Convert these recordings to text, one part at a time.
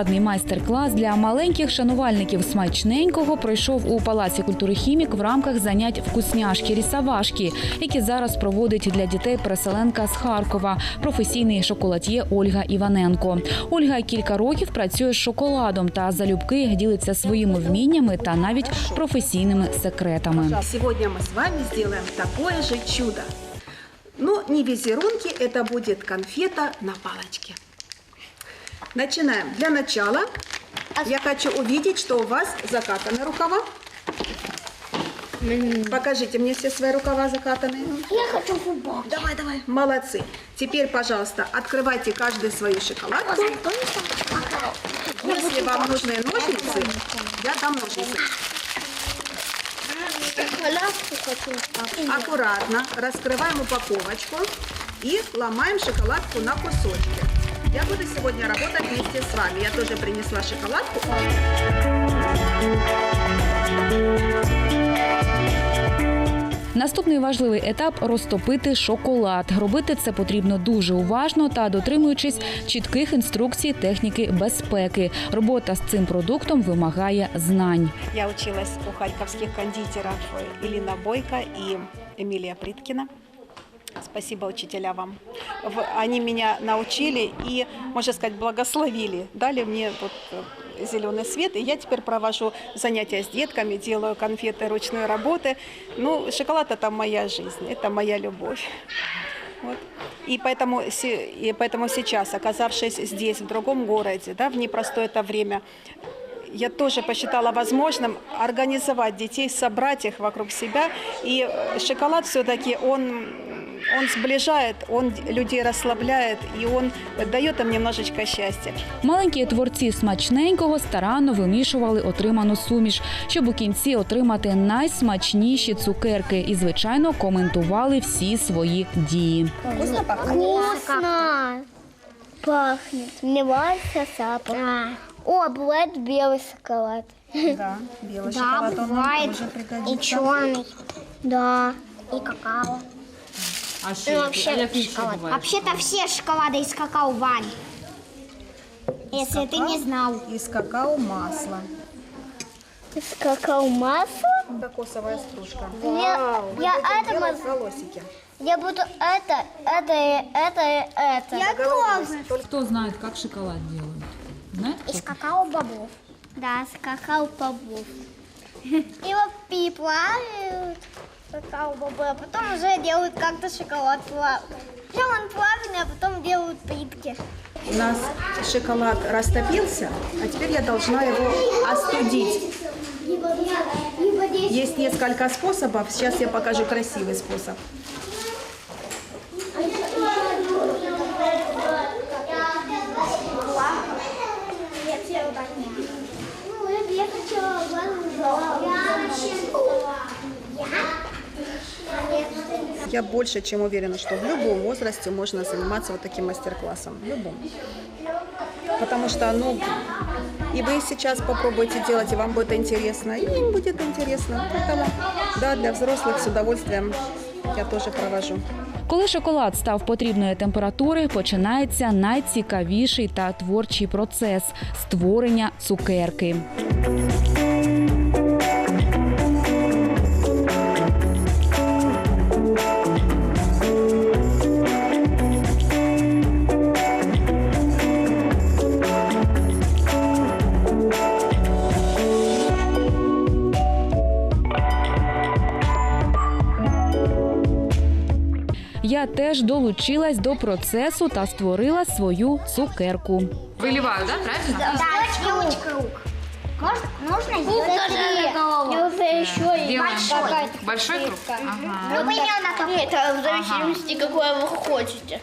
Шоколадний майстер-клас для маленьких шанувальників смачненького пройшов у Палаці культури хімік в рамках занять вкусняшки рісавашки, які зараз проводить для дітей переселенка з Харкова, професійний шоколад'є Ольга Іваненко. Ольга кілька років працює з шоколадом та залюбки ділиться своїми вміннями та навіть професійними секретами. Сегодня мы с вами сделаем такое же чудо. Но не визерунки, это будет конфета на палочке. Начинаем. Для начала я хочу увидеть, что у вас закатаны рукава. Покажите мне все свои рукава закатанные. Я хочу футбол. Давай, давай. Молодцы. Теперь, пожалуйста, открывайте каждый свою шоколадку. Если вам нужны ножницы, я дам ножницы. Аккуратно раскрываем упаковочку и ломаем шоколадку на кусочки. Я буду сегодня работать вместе с вами. Я тоже принесла шоколадку. Наступний важливий етап розтопити шоколад. Робити це потрібно дуже уважно та дотримуючись чітких інструкцій техніки безпеки. Робота з цим продуктом вимагає знань. Я училась у харьковских кондитеров Илина Бойко и Эмилия Приткина. Спасибо, учителя, вам. Они меня научили и, можно сказать, благословили. Дали мне вот э, зеленый свет, и я теперь провожу занятия с детками, делаю конфеты ручной работы. Ну, шоколад – это моя жизнь, это моя любовь. Вот. И поэтому, и поэтому сейчас, оказавшись здесь, в другом городе, да, в непростое это время, я тоже посчитала возможным организовать детей, собрать их вокруг себя. И э, шоколад все-таки он, он сближает, он людей расслабляет, и он дает им немножечко счастья. Маленькі творці смачненького старанно вимішували отриману суміш, щоб у кінці отримати найсмачніші цукерки і, звичайно, коментували всі свої дії. Вкусно пахнет? Вкусно. Пахнет. Мне нравится запах. О, бывает белый шоколад. Да, белый Да, шоколад, он нам бывает. тоже И пригодится. черный. Да. И какао. А Ну, ще вообще, а який ще шоколад. буває? Вообще-то все шоколады из какао, Вань. Если ты не знал. Из какао-масла. Из какао масла? Кокосовая стружка. Я, я это Делать маз- волосики. Я буду это, это, и это, и это. Я тоже. Хто знає, як шоколад делают? Знаєте? Из какао-бобов. Да, с какао-бобов. И вот переплавляют какао-бобы, а потом уже делают как-то шоколад плавленый. Сначала он плавленый, а потом делают плитки. У нас шоколад растопился, а теперь я должна его остудить. Есть несколько способов. Сейчас я покажу красивый способ. Я больше чем уверена, что в любом возрасте можно заниматься вот таким мастер-классом. В любом. Потому что, ну, и вы сейчас попробуйте делать, и вам будет интересно, и им будет интересно. Поэтому, да, для взрослых с удовольствием я тоже провожу. Коли шоколад став потрібної температури, починається найцікавіший та творчий процес створення цукерки. Я теж долучилась до процесу та створила свою цукерку. Виливаю, да, правильно? Да, ручка рук. Можно, нужно сделать еще Делаем большой круг? Ага. Ну, примерно Нет, это в зависимости, какое вы хотите.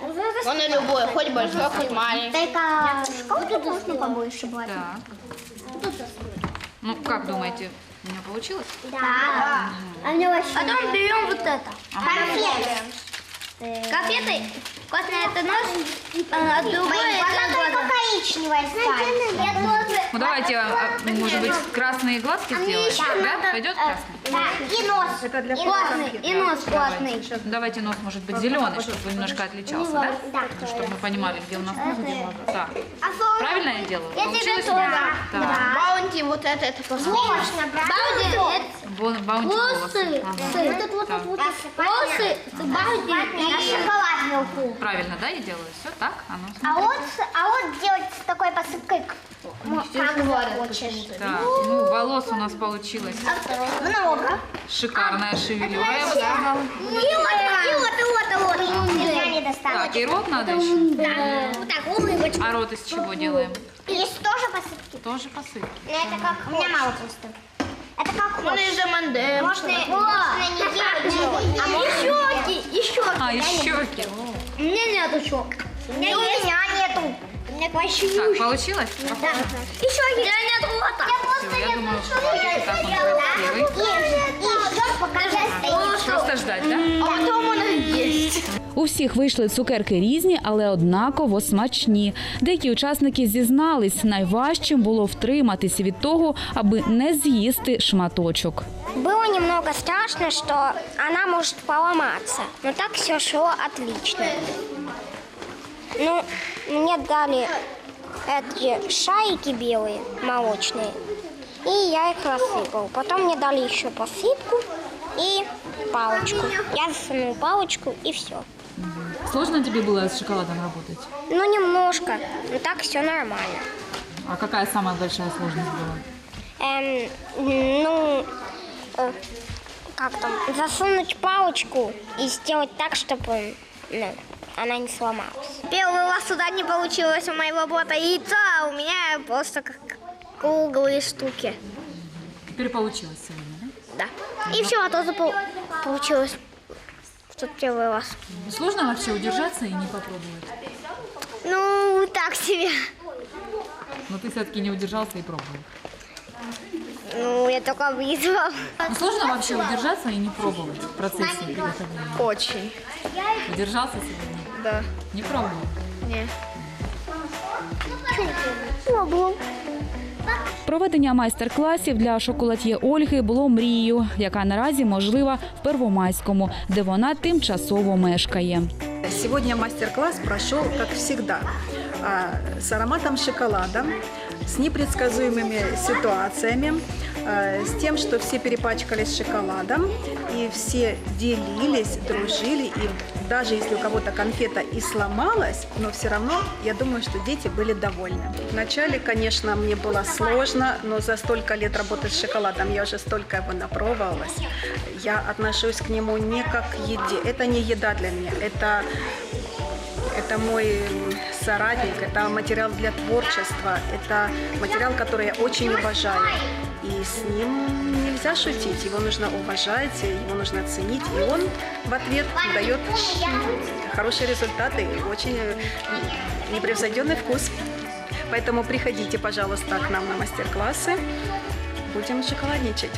Он и любой, хоть большой, хоть маленький. Только школу нужно побольше брать. Так. Ну, как думаете, у меня получилось? Да. А мне вообще Потом берем вот это. Конфеты. Конфеты. Вкусное это нос, а другое это только коричневое стали. Я тоже. Ну, давайте, а, а, может быть, красные глазки сделаем? Да? Пойдет красный? Да, и нос. Это для вкусный. И нос. Ну, Давайте нос может быть зеленый, чтобы немножко отличался, да? Да. Ну, Чтобы мы понимали, где у нас нос, где глаза. Так, А правильно я делаю? Я тебе Получилось? тоже. Так. Баунти, вот это, это. Можно, правда? Бон- Баунти волосы. Ага. Вот тут вот волосы, баунти и шоколад вверху. Правильно, да, я делаю? Все так? А ну, А вот, а вот делать с такой посыпкой, ну, как хочешь. Так, ну, волос у нас получилось Много. шикарная шевелюра, я бы сказала. И вот, и вот, и вот, и вот. Я не достану. Так, и рот надо еще. Да. Вот так, улыбочку. А рот из чего делаем? Есть тоже посыпки? Тоже посыпки. Но это как У меня мало просто. Это как Он из МНД. Можно, можно не делать. А еще, еще. А, и щеки. У меня нету щек. У меня, есть. у меня нету. У меня вообще Так, получилось? Да. Еще у меня нет рота. Я просто я думаю, что так он. И покажи стоит. Просто ждать, да? А потом он есть. У всіх вийшли цукерки різні, але однаково смачні. Деякі учасники зізнались, найважчим було втриматися від того, аби не з'їсти шматочок. Было немного страшно, что она может поломаться. Но так все шло отлично. Ну, мне дали эти шарики белые, молочные. И я их рассыпал. Потом мне дали еще посыпку и палочку. Я засунул палочку и все. Сложно тебе было с шоколадом работать? Ну, немножко. Но так все нормально. А какая самая большая сложность была? Эм, ну, э, как там, засунуть палочку и сделать так, чтобы ну, она не сломалась. Первый раз туда не получилось у моего бота яйца, а у меня просто как круглые штуки. Теперь получилось сегодня, да? Да. И все, а пол- получилось в тот первый раз. Сложно вообще удержаться и не попробовать? Ну, так себе. Но ты все-таки не удержался и пробовал. Ну, я только вызвал. Ну, сложно вообще удержаться и не пробовать в процессе приготовления? Очень. Удержался сегодня? Да. Не пробовал? Пробовал. Проведення майстер-класів для шоколад'є Ольги було мрією, яка наразі можлива в Первомайському, де вона тимчасово мешкає. Сегодня мастер-класс прошел, как всегда, а, с ароматом шоколада, с непредсказуемыми ситуациями, а, с тем, что все перепачкались шоколадом, и все делились, дружили, и даже если у кого-то конфета и сломалась, но все равно, я думаю, что дети были довольны. Вначале, конечно, мне было сложно, но за столько лет работы с шоколадом я уже столько его напробовалась. Я отношусь к нему не как к еде. Это не еда для меня, это это мой соратник, это материал для творчества, это материал, который я очень уважаю. И с ним нельзя шутить, его нужно уважать, его нужно ценить, и он в ответ дает хорошие результаты очень э, непревзойденный вкус. Поэтому приходите, пожалуйста, к нам на мастер-классы. Будем шоколадничать.